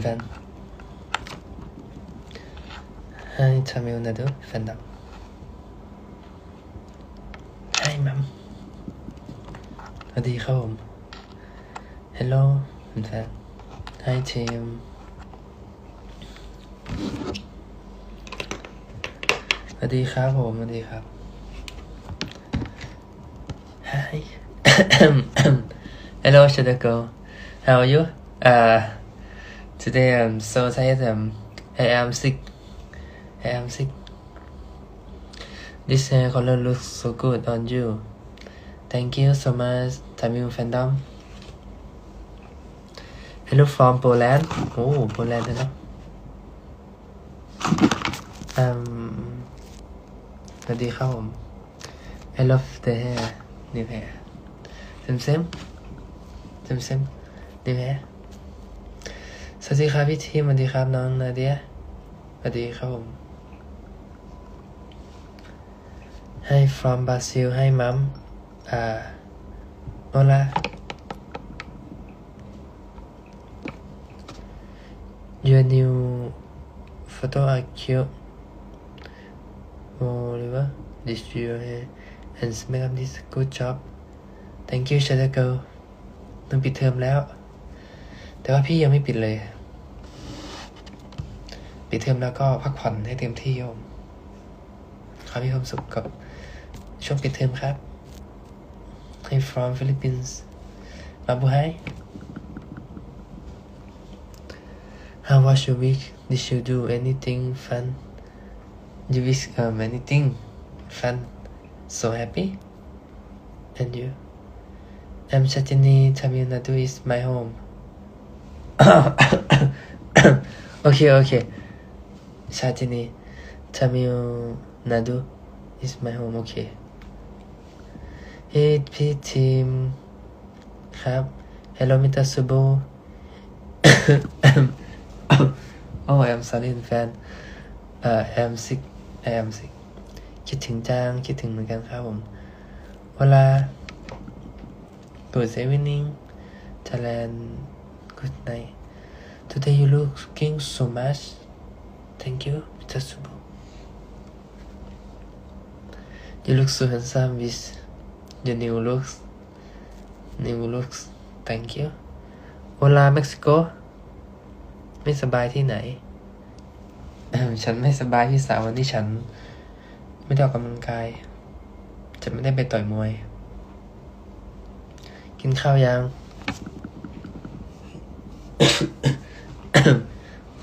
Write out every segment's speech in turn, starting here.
แฟน Hi Tamil Nadu แฟนดับ Hi มัมสวัสดีครับผม Hello แฟน Hi team สวัสดีครับผมสวัสดีครับ Hi Hello Shadako How are you uh Today I'm so tired um, I am sick I am sick This hair color looks so good on you Thank you so much Tamil fandom Hello from Poland โอ้ Poland เลยเนอะ um สวัสดีครับผม I love the hair new hair เซมเซมเซมเซม new hair สวัสดีครับพี่ทีมสวัสดีครับน้องนาเดียสวัสดีครับผม Hi from Brazil Hi mom อ่า Hola Your new photo are cute Oliver This you and makeup this good job Thank you Shadow Girl ต้องปิดเทอมแล้ว แต่ว่าพี่ยังไม่ปิดเลย ปิดเทอมแล้วก็พักผ่อนให้เต็มที่โยมขอมีความสุขกับช่วงปิดเทอมครับ Hi from Philippines มาบุไฮ How was your week? Did you do anything fun? You wish um, anything fun? So happy? And you? I'm Chatini, Tamil Nadu is my home. Okay, okay. Chatini, Tamil Nadu is my home. Okay. Hey, P team. ครับ Hello, Mr. Subo. oh, I'm sorry, fan. Uh, I'm sick. I am sick. คิดถึงจัง คิดถึงเหมือนกันครับผม เวลา Good evening, Thailand. Good night. Today you looking so much. Thank you, Mr. Subo. You look so handsome with your new looks. New looks. Thank you. Hola, Mexico. ไม่สบายที่ไหน ฉันไม่สบายที่สาววันที่ฉัน ไม่ได้ออกกำลังกายฉันไม่ได้ไปต่อยมวย กินข้าวยัง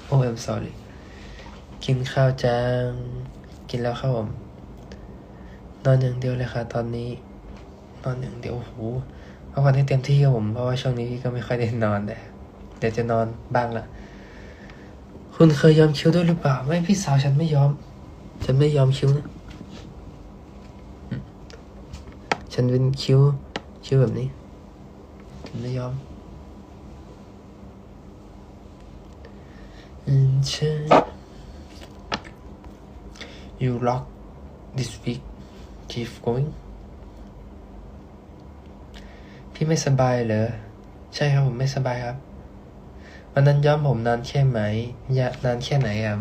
โอ้ I'm sorry กินข้าวจัง กินแล้วครับผม นอนอย่างเดียวเลยค่ะ ตอนนี้ นอนอย่างเดียวโอ้โหพักผ่อนให้เต็มที่ครับผม เพราะว่าช่วงนี้พี่ก็ไม่ค่อยได้นอนแต่เดี๋ยวจะนอนบ้างละ คุณเคยยอมคิ้วด้วยหรือเปล่า ไม่พี่สาวฉันไม่ยอม ฉันไม่ยอมคิ้วนะ ฉันเป็นคิ้วคิ้วแบบนี้ ฉันไม่ยอม อืมใช่ You lock this week keep going พี่ไม่สบายเหรอ ใช่ครับผมไม่สบายครับ วันนั้นย้อมผมนานแค่ไหมยะนานแค่ไหนอะ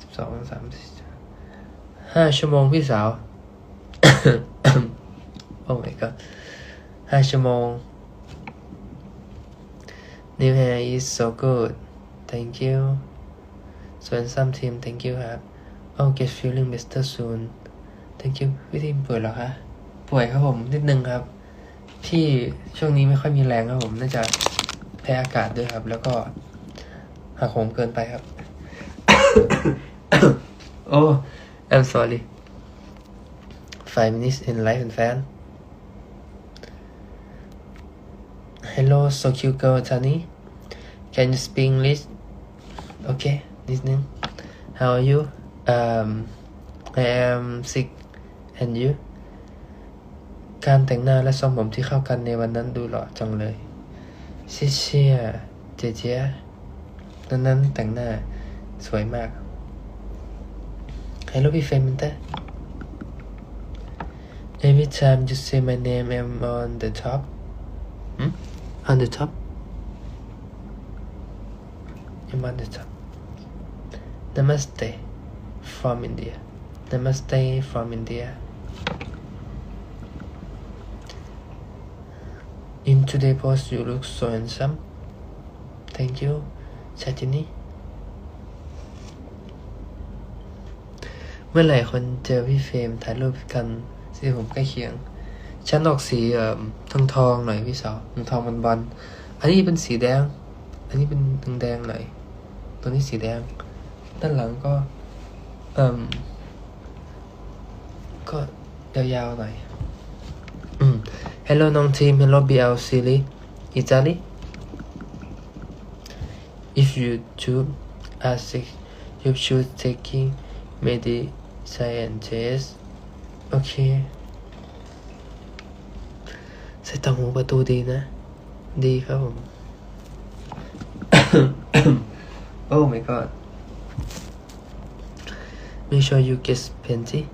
สิบสองสามสี่ห้าชั่วโมงพี่สาว โอ้ my god ห้าชั่วโมง New hair is so good thank you ส่วน some team thank you ครับ Oh get feeling better soon thank you พี่ทีมป่วยเหรอคะป่วยครับผมนิดนึงครับที่ช่วงนี้ไม่ค่อยมีแรงครับผมน่าจะแพ้อากาศด้วยครับ แล้วก็หักโหมเกินไปครับ โอ้ I'm sorry five minutes in life and fan hello so cute girl Tani can you speak English okay listening how are you um I am sick and you การแต่งหน้าและทรงผมที่เข้ากันในวันนั้นดูหล่อจังเลยเชี่ยเชี่ยเจ๊เจ๊นั้นนั้นแต่งหน้าสวยมาก Hello พี่เฟรมมันเตอร์ Every time you say my name I'm on the top hmm? on the top your mother tongue Namaste from India Namaste from India In today post you look so handsome Thank you ชาจินีเมื่อไหร่คนเจอพี่เฟรมถ่ายรูปกันสีผมใกล้เคียง ฉันออกสีเอ่อทองทองหน่อยพี่สาวทองทองบอลบอลอันนี้เป็นสีแดง อันนี้เป็นแดงแดงหน่อย ตัวนี้สีแดง ด้านหลังก็เอ่มก็ยาวๆหน่อยอืม Hello น้องทีม Hello BL Silly Italy If you too are sick you choose taking medicine test โอเคใส่ต่างหูประตูดีนะ ดีครับผม oh my god make sure you get plenty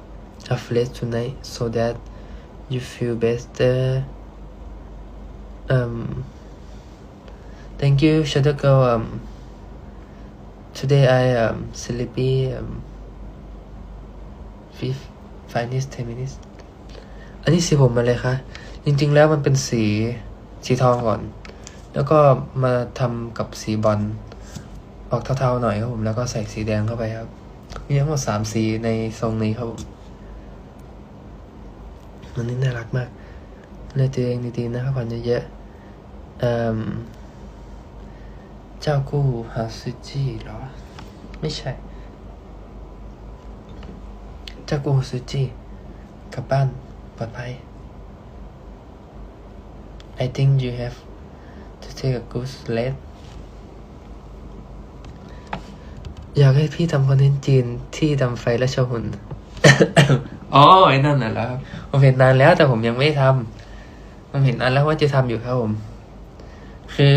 of rest tonight so that you feel better um thank you shadow girl um today I um sleepy um fifth five minutes ten minutes อันนี้สีผมอะไรคะจริงๆแล้วมันเป็นสีสีทองก่อน แล้วก็มาทำกับสีบอลออกเทาๆหน่อยครับผม แล้วก็ใส่สีแดงเข้าไปครับ มีทั้งหมดสามสีในทรงนี้ครับผมอันนี้น่ารักมากเลยตัวเองดีๆนะครับผ่อนเยอะๆเจ้ากู้ฮาซุจิหรอ ไม่ใช่ เจ้ากู้ฮาซุจิกลับบ้านปลอดภัย I think you have to take a good sleep อยากให้พี่ทำคอนเทนต์จีนที่ดำไฟและชาวหุ่นอ๋อไอ้นั่นน่ะแล้วผมเห็นนานแล้วแต่ผมยังไม่ทำผมเห็นนานแล้วว่าจะทำอยู่ครับผม คือ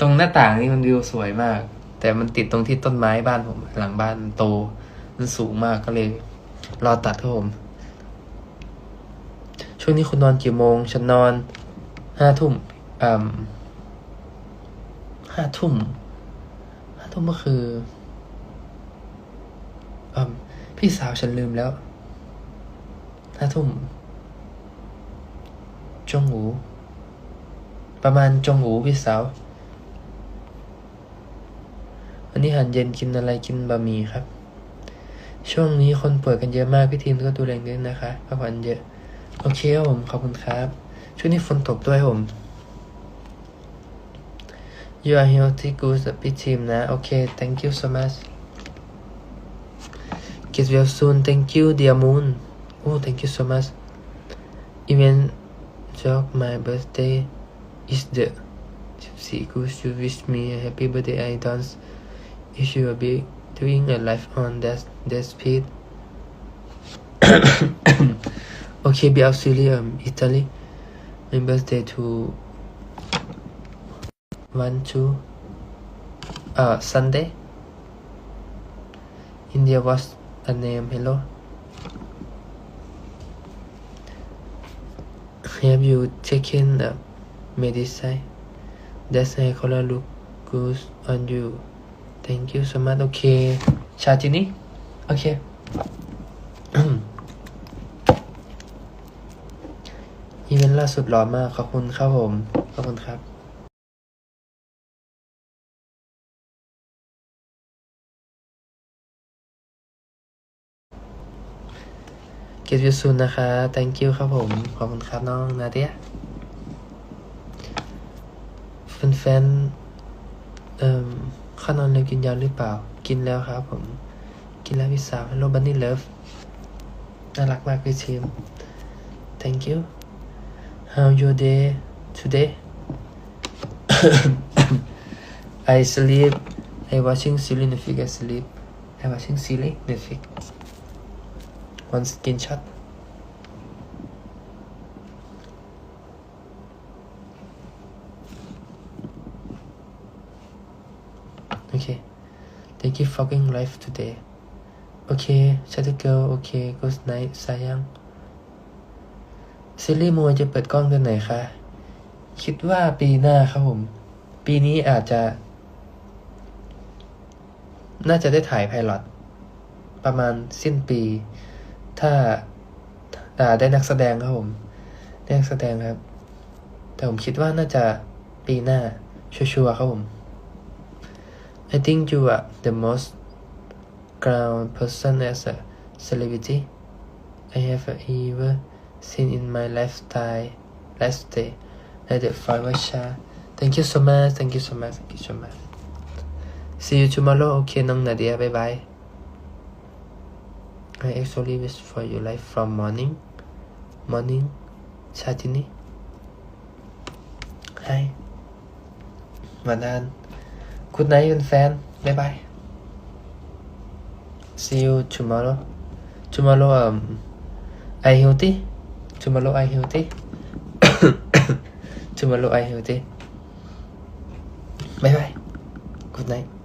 ตรงหน้าต่างนี่มันวิวสวยมาก แต่มันติดตรงที่ต้นไม้บ้านผม หลังบ้านมันโต มันสูงมากก็เลย รอตัดครับผม ช่วงนี้คุณนอนกี่โมง ฉันนอนห้าทุ่มอ่าห้าทุ่มห้าทุ่มก็คือ อ่าพี่สาวฉันลืมแล้วห้าทุ่ม จงหู ประมาณจงหูพี่สาว วันนี้หารเย็นกินอะไรกินบะหมี่ครับ ช่วงนี้คนป่วยกันเยอะมาก พี่ทีมก็ดูแลด้วยนะคะพักผ่อนเยอะ โอเคครับผม ขอบคุณครับ ช่วงนี้ฝนตกด้วยครับผม You are healthy good พี่ทีมนะ โอเค thank you so much Get well soon thank you dear moon. Oh thank you so much. Even joke my birthday is the 14 good you wish me a happy birthday. I don't if you will be doing a live on that that speed. Okay be Australia um, Italy. My birthday to one two uh Sunday. India was a name hello have you taken the medicine that's a color look good on you thank you so much okay ชาจินีโอเค อีเวนต์ล่าสุดหล่อมาก ขอบคุณครับผม ขอบคุณครับ เกียรติสุนนะคะ thank you ครับผม ขอบคุณครับน้องนาเดียแฟนๆเอ่อข้านอนเร็วกินยาหรือเปล่า กินแล้วครับผม กินแล้วพี่สาวโรบันนี่เลิฟน่ารักมากพี่ชิม thank you how your day today I sleep I watching silly Netflix sleep I watching silly Netflix มันสกินช็อตโอเค thank you fucking life today โอเคชัตเตอกิโอเค good night สายังซีลี่มัวจะเปิดกล้องเดืนไหนคะ คิดว่าปีหน้าครับผม ปีนี้อาจจะ น่าจะได้ถ่ายไพลอตประมาณสิ้นปี ถ้าอ่าได้นักแสดงครับผมได้นักแสดงครับ แต่ผมคิดว่าน่าจะปีหน้า ชัวร์ๆครับผม I think you are the most ground person as a celebrity I have ever seen in my lifestyle lifestyle at the Fiverr Thank you so much Thank you so much Thank you so much See you tomorrow Okay น้องนาเดีย bye bye I actually wish for your life from morning, morning, Saturday. Hi. Manan. Good night, fan. Bye bye. See you tomorrow. Tomorrow, um, I healthy. Tomorrow, I healthy. tomorrow, I healthy. Bye bye. Good night.